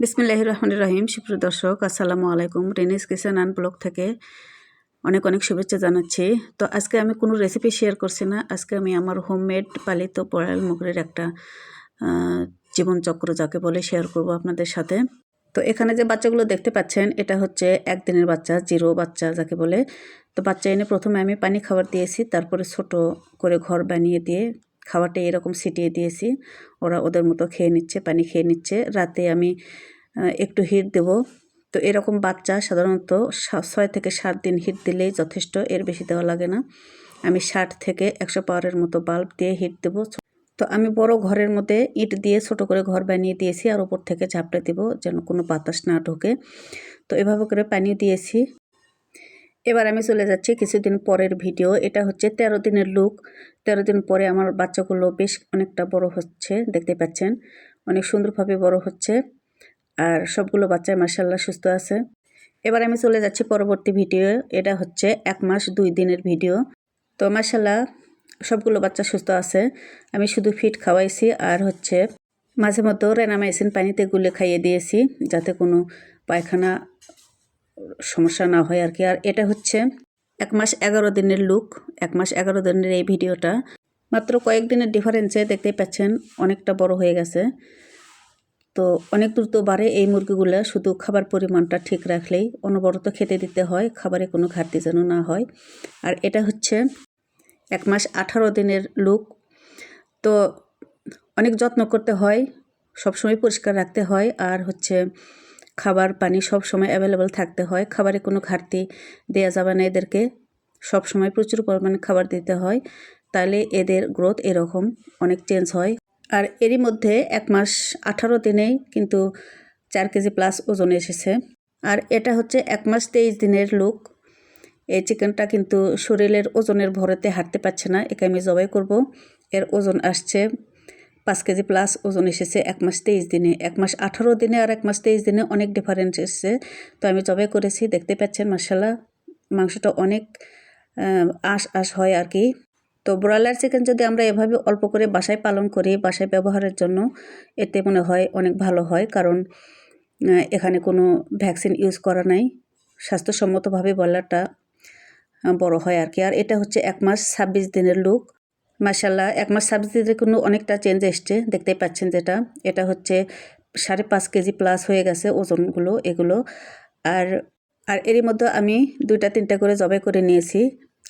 বিসমিল্লাহ রহমান রহিম। সুপ্রিয় দর্শক, আসসালামু আলাইকুম। রেনিস কিচেন অ্যান্ড ব্লগ থেকে অনেক অনেক শুভেচ্ছা জানাচ্ছি। তো আজকে আমি কোনো রেসিপি শেয়ার করছি না। আজকে আমি আমার হোমমেড পালিত পড়াল মুগরের একটা জীবনচক্র যাকে বলে শেয়ার করব আপনাদের সাথে। তো এখানে যে বাচ্চাগুলো দেখতে পাচ্ছেন, এটা হচ্ছে একদিনের বাচ্চা, জিরো বাচ্চা যাকে বলে। তো বাচ্চা এনে প্রথমে আমি পানি খাবার দিয়েছি, তারপরে ছোট করে ঘর বানিয়ে দিয়ে খাবারটা এরকম ছিটিয়ে দিয়েছি। ওরা ওদের মতো খেয়ে নিচ্ছে, পানি খেয়ে নিচ্ছে। রাতে আমি একটু হিট দেব। তো এরকম বাচ্চা সাধারণত ছয় থেকে সাত দিন হিট দিলেই যথেষ্ট, এর বেশি দেওয়া লাগে না। আমি ষাট থেকে একশো পাওয়ারের মতো বাল্ব দিয়ে হিট দেবো। তো আমি বড় ঘরের মধ্যে ইট দিয়ে ছোট করে ঘর বানিয়ে দিয়েছি আর উপর থেকে ঝাপটা দিব যেন কোনো বাতাস না ঢোকে। তো এভাবে করে পানি দিয়েছি। এবার আমি চলে যাচ্ছি কিছুদিন পরের ভিডিও। এটা হচ্ছে তেরো দিনের লুক তেরো দিন পরে আমার বাচ্চাগুলো বেশ অনেকটা বড় হচ্ছে, দেখতে পাচ্ছেন। অনেক সুন্দরভাবে বড় হচ্ছে। আর সবগুলো বাচ্চা মার্শাল্লাহ সুস্থ আছে। এবার আমি চলে যাচ্ছি পরবর্তী ভিডিও। এটা হচ্ছে এক মাস দুই দিনের ভিডিও। তো মার্শাল্লাহ সবগুলো বাচ্চা সুস্থ আছে। আমি শুধু ফিট খাওয়াইছি আর হচ্ছে মাঝে মধ্যে রেনামাইসিন পানিতে গুলে খাইয়ে দিয়েছি, যাতে কোনো পায়খানা সমস্যা না হয় আর কি। আর এটা হচ্ছে এক মাস এগারো দিনের লুক এক মাস এগারো দিনের এই ভিডিওটা। মাত্র কয়েকদিনের ডিফারেন্সে দেখতেই পাচ্ছেন, অনেকটা বড় হয়ে গেছে। তো অনেক দ্রুত বাড়ে এই মুরগিগুলো, শুধু খাবার পরিমাণটা ঠিক রাখলেই অনবরত খেতে দিতে হয়, খাবারে কোনো ঘাটতি যেন না হয়। আর এটা হচ্ছে এক মাস আঠারো দিনের লুক তো অনেক যত্ন করতে হয়, সবসময় পরিষ্কার রাখতে হয়। আর হচ্ছে খাবার পানি সব সময় অ্যাভেলেবেল থাকতে হয়। খাবারে কোনো ঘাটতি দেওয়া যাবে না। এদেরকে সব সময় প্রচুর পরিমাণে খাবার দিতে হয়। তাহলে এদের গ্রোথ এরকম, অনেক চেঞ্জ হয়। আর এরই মধ্যে এক মাস আঠারো দিনেই কিন্তু চার কেজি প্লাস ওজন এসেছে। আর এটা হচ্ছে এক মাস তেইশ দিনের লুক এই চিকেনটা কিন্তু শরীরের ওজনের ভরেতে হাঁটতে পারছে না। একে আমি জবাই করব। এর ওজন আসছে পাঁচ কেজি প্লাস ওজন এসেছে এক মাস তেইশ দিনে। এক মাস আঠারো দিনে আর এক মাস তেইশ দিনে অনেক ডিফারেন্স এসেছে। তো আমি জবাই করেছি, দেখতে পাচ্ছেন মার্শাল্লাহ মাংসটা অনেক আঁশ আঁশ হয় আর কি। তো ব্রয়লার চিকেন যদি আমরা এভাবে অল্প করে বাসায় পালন করি, বাসায় ব্যবহারের জন্য, এতে মনে হয় অনেক ভালো হয়। কারণ এখানে কোনো ভ্যাকসিন ইউজ করা নাই। স্বাস্থ্যসম্মতভাবে ব্রয়লারটা বড় হয় আর কি। আর এটা হচ্ছে এক মাস ছাব্বিশ দিনের লুক মাসাল্লাহ এক মাস দিনের কিন্তু অনেকটা চেঞ্জ এসছে, দেখতেই পাচ্ছেন যেটা। এটা হচ্ছে সাড়ে পাঁচ কেজি প্লাস হয়ে গেছে ওজনগুলো, এগুলো। আর আর এরই মধ্যে আমি দুইটা, তিনটা করে জবাই করে নিয়েছি।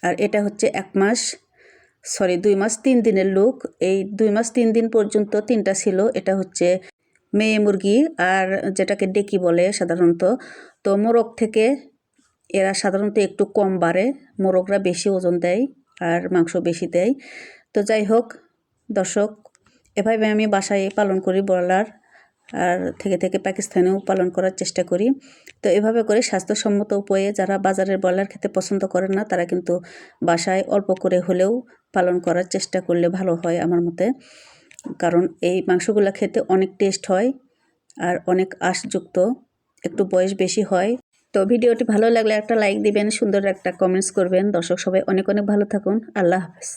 আর এটা হচ্ছে এক মাস সরি দুই মাস, তিন দিনের লুক এই দুই মাস, তিন দিন পর্যন্ত তিনটা ছিল। এটা হচ্ছে মেয়ে মুরগি আর যেটাকে ডেকি বলে সাধারণত। তো মোরগ থেকে এরা সাধারণত একটু কম বাড়ে। মোরগরা বেশি ওজন দেয় আর মাংস বেশি দেয়। তো যাই হোক, দর্শক, এভাবে আমি বাসায় পালন করি ব্রয়লার আর থেকে থেকে পাকিস্তানেও পালন করার চেষ্টা করি। তো এভাবে করে স্বাস্থ্যসম্মত উপায়ে যারা বাজারের ব্রয়লার খেতে পছন্দ করেন না, তারা কিন্তু বাসায় অল্প করে হলেও পালন করার চেষ্টা করলে ভালো হয় আমার মতে। কারণ এই মাংসগুলো খেতে অনেক টেস্ট হয় আর অনেক আঁশযুক্ত, একটু বয়স বেশি হয়। তো ভিডিওটি ভালো লাগলে একটা লাইক দিবেন, সুন্দর একটা কমেন্টস করবেন। দর্শক সবাই অনেক অনেক ভালো থাকুন। আল্লাহ হাফেজ।